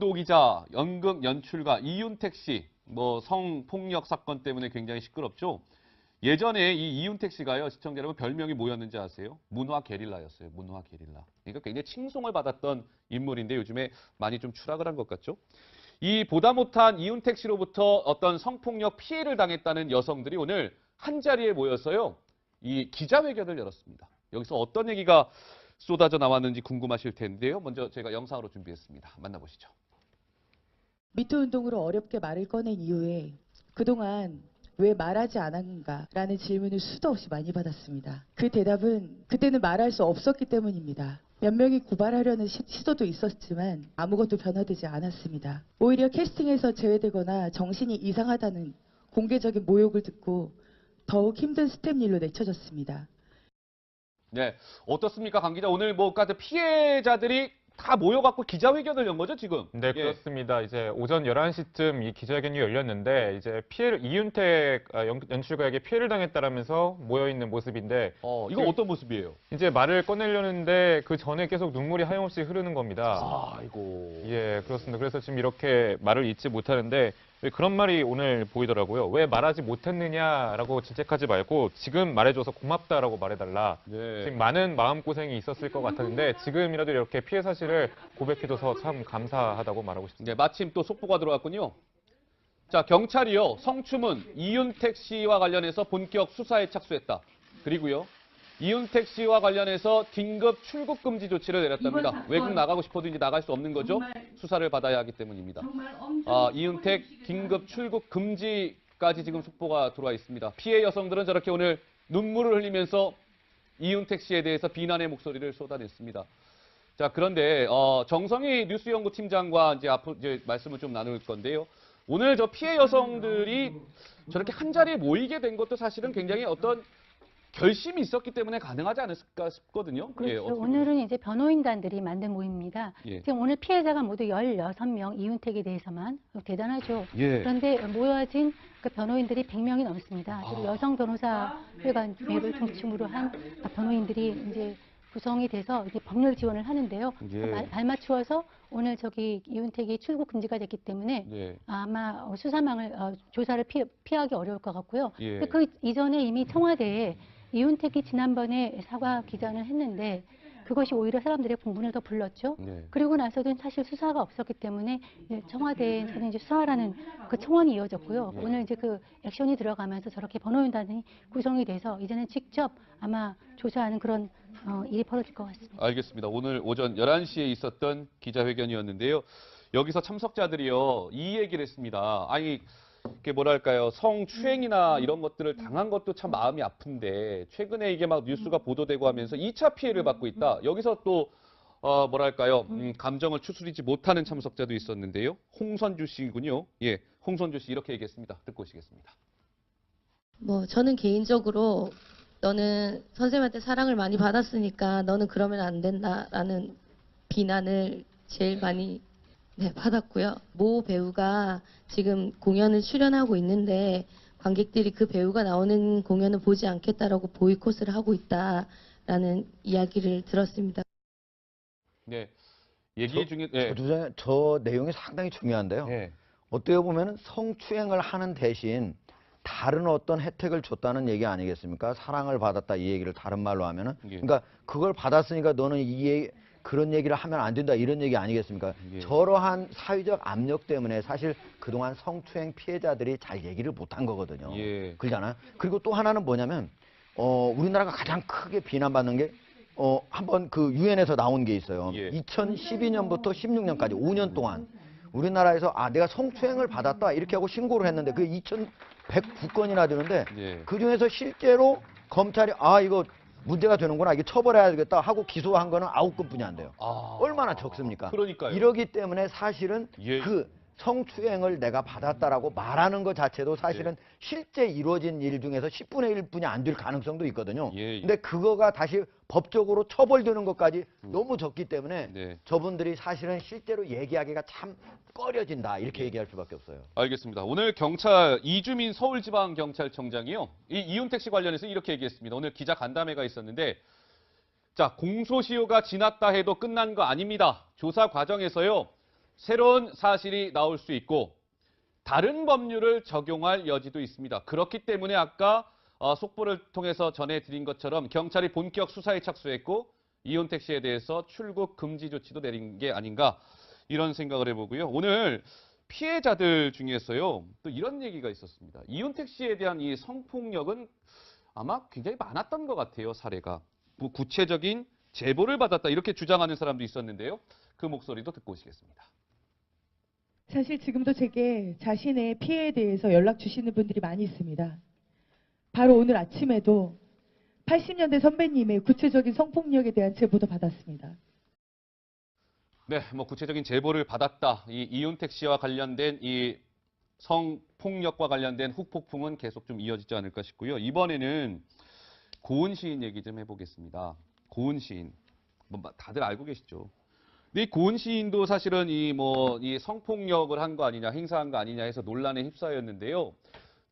도 기자, 연극 연출가 이윤택 씨, 뭐 성폭력 사건 때문에 굉장히 시끄럽죠. 예전에 이 이윤택 씨가요, 시청자 여러분 별명이 뭐였는지 아세요? 문화 게릴라였어요. 문화 게릴라. 그러니까 굉장히 칭송을 받았던 인물인데 요즘에 많이 좀 추락을 한 것 같죠. 이 보다 못한 이윤택 씨로부터 어떤 성폭력 피해를 당했다는 여성들이 오늘 한 자리에 모여서요, 이 기자회견을 열었습니다. 여기서 어떤 얘기가 쏟아져 나왔는지 궁금하실 텐데요. 먼저 제가 영상으로 준비했습니다. 만나보시죠. 미투 운동으로 어렵게 말을 꺼낸 이후에 그동안 왜 말하지 않았는가라는 질문을 수도 없이 많이 받았습니다. 그 대답은 그때는 말할 수 없었기 때문입니다. 몇 명이 고발하려는 시- 시도도 있었지만 아무것도 변화되지 않았습니다. 오히려 캐스팅에서 제외되거나 정신이 이상하다는 공개적인 모욕을 듣고 더욱 힘든 스텝 일로 내쳐졌습니다. 네, 어떻습니까, 강 기자? 오늘 뭐 피해자들이 다 모여갖고 기자회견을 연 거죠, 지금? 네, 예. 그렇습니다. 이제 오전 11시쯤 이 기자회견이 열렸는데 이제 피해를 이윤택 아, 연- 연출가에게 피해를 당했다라면서 모여 있는 모습인데 어, 이거 그- 어떤 모습이에요? 이제 말을 꺼내려는데 그 전에 계속 눈물이 하염없이 흐르는 겁니다. 아이고. 예, 그렇습니다. 그래서 지금 이렇게 말을 잊지 못하는데 왜 그런 말이 오늘 보이더라고요. 왜 말하지 못했느냐라고 질책하지 말고 지금 말해줘서 고맙다라고 말해달라. 네. 지금 많은 마음고생이 있었을 것 같았는데 지금이라도 이렇게 피해 사실을 고백해줘서 참 감사하다고 말하고 싶습니다. 네, 마침 또 속보가 들어왔군요. 자, 경찰이요. 성추문 이윤택 씨와 관련해서 본격 수사에 착수했다. 그리고요. 이윤택 씨와 관련해서 긴급 출국 금지 조치를 내렸답니다. 외국 나가고 싶어도 이제 나갈 수 없는 거죠. 수사를 받아야 하기 때문입니다. 아, 이윤택 긴급 출국 금지까지 지금 속보가 들어와 있습니다. 피해 여성들은 저렇게 오늘 눈물을 흘리면서 이윤택 씨에 대해서 비난의 목소리를 쏟아냈습니다. 자, 그런데 어, 정성희 뉴스연구 팀장과 이제 앞으로 이제 말씀을 좀 나눌 건데요. 오늘 저 피해 여성들이 저렇게 한 자리에 모이게 된 것도 사실은 굉장히 어떤 결심이 있었기 때문에 가능하지 않았을까 싶거든요. 그렇죠. 예, 오늘은 이제 변호인단들이 만든 모임입니다. 예. 지금 오늘 피해자가 모두 16명 이윤택에 대해서만 대단하죠. 예. 그런데 모여진 그 변호인들이 100명이 넘습니다. 그리고 아. 여성 변호사 회관회를 중심으로 한 변호인들이 이제 구성이 돼서 이제 법률 지원을 하는데요. 예. 발- 발맞추어서 오늘 저기 이윤택이 출국 금지가 됐기 때문에 네. 아마 어, 수사망을 어, 조사를 피, 피하기 어려울 것 같고요. 예. 그 이전에 이미 청와대에 이윤택이 지난번에 사과 기자를 했는데 그것이 오히려 사람들의 공분을 더 불렀죠. 네. 그리고 나서는 사실 수사가 없었기 때문에 청와대에서는 이제 수사라는 그 청원이 이어졌고요. 예. 오늘 이제 그 액션이 들어가면서 저렇게 변호인단이 구성이 돼서 이제는 직접 아마 조사하는 그런 어, 일이 벌어질 것 같습니다. 알겠습니다. 오늘 오전 11시에 있었던 기자회견이었는데요. 여기서 참석자들이요, 이 얘기를 했습니다. 아니, 이게 뭐랄까요, 성추행이나 이런 것들을 당한 것도 참 마음이 아픈데, 최근에 이게 막 뉴스가 보도되고 하면서 2차 피해를 받고 있다. 여기서 또, 어, 뭐랄까요, 음, 감정을 추스리지 못하는 참석자도 있었는데요. 홍선주 씨군요. 예, 홍선주 씨 이렇게 얘기했습니다. 듣고 오시겠습니다. 뭐 저는 개인적으로 너는 선생님한테 사랑을 많이 받았으니까 너는 그러면 안 된다라는 비난을 제일 많이 네, 받았고요. 모 배우가 지금 공연을 출연하고 있는데 관객들이 그 배우가 나오는 공연을 보지 않겠다라고 보이콧을 하고 있다라는 이야기를 들었습니다. 네. 얘기 중에, 예. 저, 주장에- 저 내용이 상당히 중요한데요. 예. 어떻게 보면 성추행을 하는 대신 다른 어떤 혜택을 줬다는 얘기 아니겠습니까? 사랑을 받았다 이 얘기를 다른 말로 하면은 예. 그러니까 그걸 받았으니까 너는 이 얘기, 그런 얘기를 하면 안 된다 이런 얘기 아니겠습니까? 예. 저러한 사회적 압력 때문에 사실 그동안 성추행 피해자들이 잘 얘기를 못한 거거든요. 예. 그러잖아요. 그리고 또 하나는 뭐냐면 어 우리나라가 가장 크게 비난받는 게 어, 한번 그 유엔에서 나온 게 있어요. 예. 2012년부터 16년까지 5년 동안 우리나라에서 아 내가 성추행을 받았다 이렇게 하고 신고를 했는데 그게 2,109건이나 되는데 예. 그 중에서 실제로 검찰이 아 이거 문제가 되는구나 이게 처벌해야 되겠다 하고 기소한 거는 아홉 건뿐이 안 돼요. 아. 얼마나 적습니까? 그러니까요. 이러기 때문에 사실은 예. 그 성추행을 내가 받았다라고 말하는 것 자체도 사실은 실제 이루어진 일 중에서 10분의 1뿐이 안 될 가능성도 있거든요. 예. 근데 그거가 다시 법적으로 처벌되는 것까지 너무 적기 때문에 네. 저분들이 사실은 실제로 얘기하기가 참 꺼려진다 이렇게 예. 얘기할 수밖에 없어요. 알겠습니다. 오늘 경찰 이주민 서울지방경찰청장이요. 이 이윤택 씨 관련해서 이렇게 얘기했습니다. 오늘 기자 간담회가 있었는데 자 공소시효가 지났다 해도 끝난 거 아닙니다. 조사 과정에서요. 새로운 사실이 나올 수 있고 다른 법률을 적용할 여지도 있습니다. 그렇기 때문에 아까 어, 속보를 통해서 전해드린 것처럼 경찰이 본격 수사에 착수했고 이혼택 씨에 대해서 출국 금지 조치도 내린 게 아닌가 이런 생각을 해보고요. 오늘 피해자들 중에서요 또 이런 얘기가 있었습니다. 이혼택 씨에 대한 이 성폭력은 아마 굉장히 많았던 것 같아요 사례가 뭐 구체적인 제보를 받았다 이렇게 주장하는 사람도 있었는데요. 그 목소리도 듣고 오시겠습니다. 사실 지금도 제게 자신의 피해에 대해서 연락 주시는 분들이 많이 있습니다. 바로 오늘 아침에도 80년대 선배님의 구체적인 성폭력에 대한 제보도 받았습니다. 네, 뭐 구체적인 제보를 받았다. 이 이윤택 씨와 관련된 이 성폭력과 관련된 후폭풍은 계속 좀 이어지지 않을까 싶고요. 이번에는 고은 시인 얘기 좀 해보겠습니다. 고은 시인, 뭐 다들 알고 계시죠? 이 고은 시인도 사실은 이 뭐 이 성폭력을 한 거 아니냐, 행사한 거 아니냐 해서 논란에 휩싸였는데요.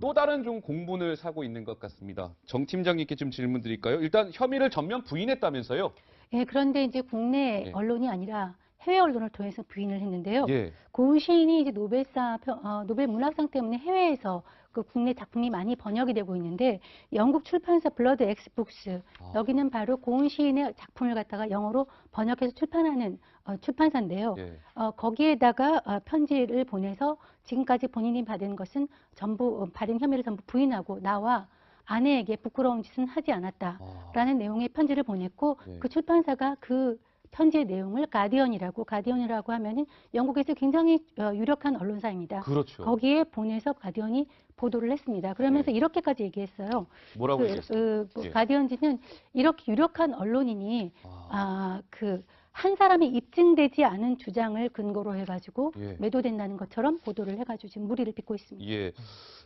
또 다른 좀 공분을 사고 있는 것 같습니다. 정 팀장님께 좀 질문 드릴까요? 일단 혐의를 전면 부인했다면서요? 예, 그런데 이제 국내 예. 언론이 아니라 해외 언론을 통해서 부인을 했는데요. 예. 고은 시인이 이제 노벨상 평- 어, 노벨 문학상 때문에 해외에서 그 국내 작품이 많이 번역이 되고 있는데 영국 출판사 블러드 엑스북스 아. 여기는 바로 고은 시인의 작품을 갖다가 영어로 번역해서 출판하는 어, 출판사인데요. 예. 어, 거기에다가 어, 편지를 보내서 지금까지 본인이 받은 것은 전부 어, 받은 혐의를 전부 부인하고 나와 아내에게 부끄러운 짓은 하지 않았다라는 아. 내용의 편지를 보냈고 네. 그 출판사가 그 편지의 내용을 가디언이라고 가디언이라고 하면은 영국에서 굉장히 어, 유력한 언론사입니다. 그렇죠. 거기에 보내서 가디언이 보도를 했습니다. 그러면서 네. 이렇게까지 얘기했어요. 뭐라고 그, 얘기했어요? 그, 뭐 예. 가디언지는 이렇게 유력한 언론인이 아, 아, 그, 한 사람이 입증되지 않은 주장을 근거로 해가지고 예. 매도된다는 것처럼 보도를 해가지고 지금 무리를 빚고 있습니다. 예.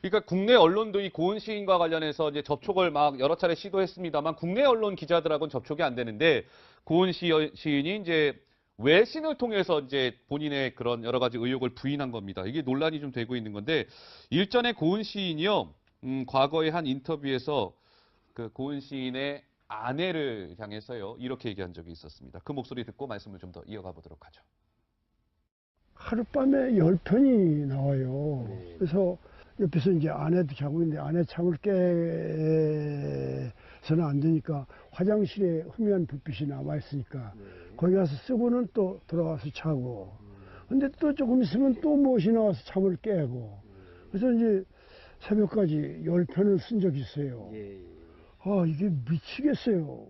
그러니까 국내 언론도 이 고은 시인과 관련해서 이제 접촉을 막 여러 차례 시도했습니다만 국내 언론 기자들하고는 접촉이 안 되는데 고은 시, 시인이 이제 외신을 통해서 이제 본인의 그런 여러 가지 의혹을 부인한 겁니다. 이게 논란이 좀 되고 있는 건데 일전에 고은 시인이요, 음, 과거에 한 인터뷰에서 그 고은 시인의 아내를 향해서요 이렇게 얘기한 적이 있었습니다. 그 목소리 듣고 말씀을 좀 더 이어가 보도록 하죠. 하룻밤에 열 편이 나와요. 그래서 옆에서 이제 아내도 자고 있는데 아내 잠을 깨서는 안 되니까 화장실에 흐미한 불빛이 남아 있으니까 거기 가서 쓰고는 또 돌아와서 자고. 근데 또 조금 있으면 또 무엇이 나와서 잠을 깨고. 그래서 이제 새벽까지 열 편을 쓴 적이 있어요. 아, 이게 미치겠어요.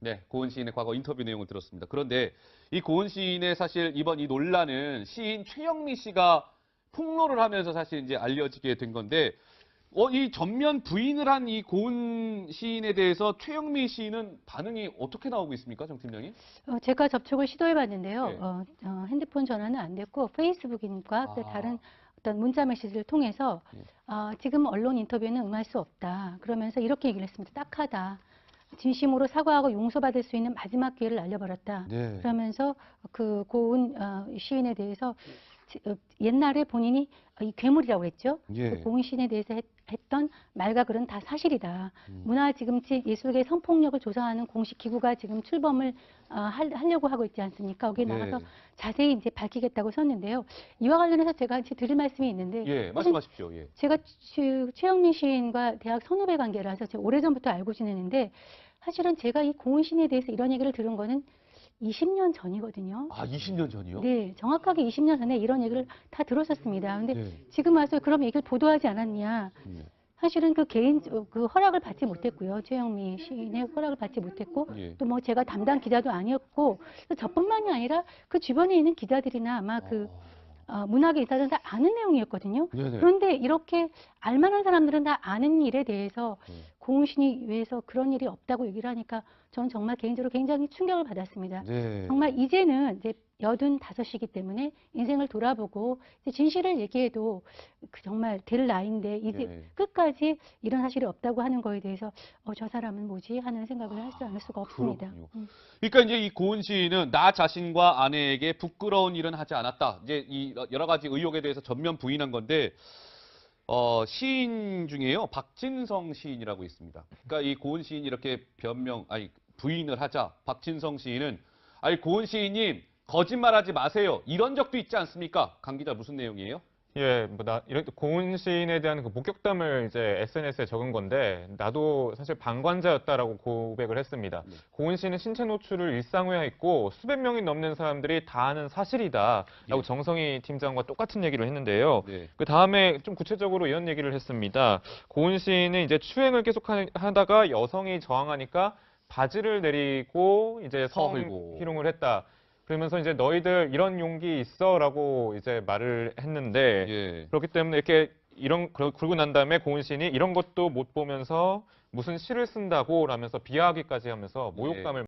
네, 고은 시인의 과거 인터뷰 내용을 들었습니다. 그런데 이 고은 시인의 사실 이번 이 논란은 시인 최영미 씨가 폭로를 하면서 사실 이제 알려지게 된 건데, 어, 이 전면 부인을 한 이 고은 시인에 대해서 최영미 씨는 반응이 어떻게 나오고 있습니까, 정 팀장님? 어, 제가 접촉을 시도해 봤는데요. 네. 어, 어, 핸드폰 전화는 안 됐고 페이스북인과 또 아. 다른 어떤 문자 메시지를 통해서 예. 어, 지금 언론 인터뷰에는 응할 수 없다. 그러면서 이렇게 얘기를 했습니다. 딱하다. 진심으로 사과하고 용서받을 수 있는 마지막 기회를 날려버렸다. 네. 그러면서 그 고은 어, 시인에 대해서 지- 어, 옛날에 본인이 이 괴물이라고 했죠. 예. 그 고은 시인에 대해서 했, 던 말과 글은 다 사실이다. 음. 문화지금치 예술계 성폭력을 조사하는 공식 기구가 지금 출범을 어, 할- 하려고 하고 있지 않습니까? 거기에 네. 나가서 자세히 이제 밝히겠다고 썼는데요. 이와 관련해서 제가 이제 드릴 말씀이 있는데 예, 말씀하십시오. 예. 제가 최- 최영민 시인과 대학 선후배 관계라서 제가 오래전부터 알고 지내는데 사실은 제가 이 고은 시인에 대해서 이런 얘기를 들은 거는 20년 전이거든요. 아, 20년 전이요? 네, 정확하게 20년 전에 이런 얘기를 다 들었었습니다. 근데 네. 지금 와서 그럼 얘기를 보도하지 않았냐. 예. 사실은 그 개인 그 허락을 받지 못했고요. 최영미 시인의 허락을 받지 못했고 예. 또뭐 제가 담당 기자도 아니었고 또 저뿐만이 아니라 그 주변에 있는 기자들이나 아마 그 어, 문학의 인사들은 다 아는 내용이었거든요. 네네. 그런데 이렇게 알만한 사람들은 다 아는 일에 대해서 네. 고은신이 위해서 그런 일이 없다고 얘기를 하니까 저는 정말 개인적으로 굉장히 충격을 받았습니다. 네. 정말 이제는 이제 여든 다섯이기 때문에 인생을 돌아보고 진실을 얘기해도 그 정말 될 나이인데 이제 예. 끝까지 이런 사실이 없다고 하는 거에 대해서 어, 저 사람은 뭐지 하는 생각을 할수 않을 수가 없습니다. 그렇군요. 음. 그러니까 이제 이 고은 시인은 나 자신과 아내에게 부끄러운 일은 하지 않았다. 이제 이 여러 가지 의혹에 대해서 전면 부인한 건데 어, 시인 중에요 박진성 시인이라고 있습니다. 그러니까 이 고은 시인이 이렇게 변명 아니 부인을 하자 박진성 시인은 아니 고은 시인님 거짓말하지 마세요. 이런 적도 있지 않습니까? 강 기자 무슨 내용이에요? 예, 뭐 나 이런 고은 시인에 대한 그 목격담을 이제 SNS에 적은 건데 나도 사실 방관자였다라고 고백을 했습니다. 네. 고은 시인은 신체 노출을 일상화했고 수백 명이 넘는 사람들이 다 아는 사실이다라고 예. 정성희 팀장과 똑같은 얘기를 했는데요. 네. 그 다음에 좀 구체적으로 이런 얘기를 했습니다. 고은 시인은 이제 추행을 계속 하- 하다가 여성이 저항하니까 바지를 내리고 이제 서흘고. 성희롱을 했다. 그러면서 이제 너희들 이런 용기 있어라고 이제 말을 했는데 예. 그렇기 때문에 이렇게 이런 그러- 그러고 난 다음에 고은 시인이 이런 것도 못 보면서 무슨 시를 쓴다고 라면서 비하하기까지 하면서 모욕감을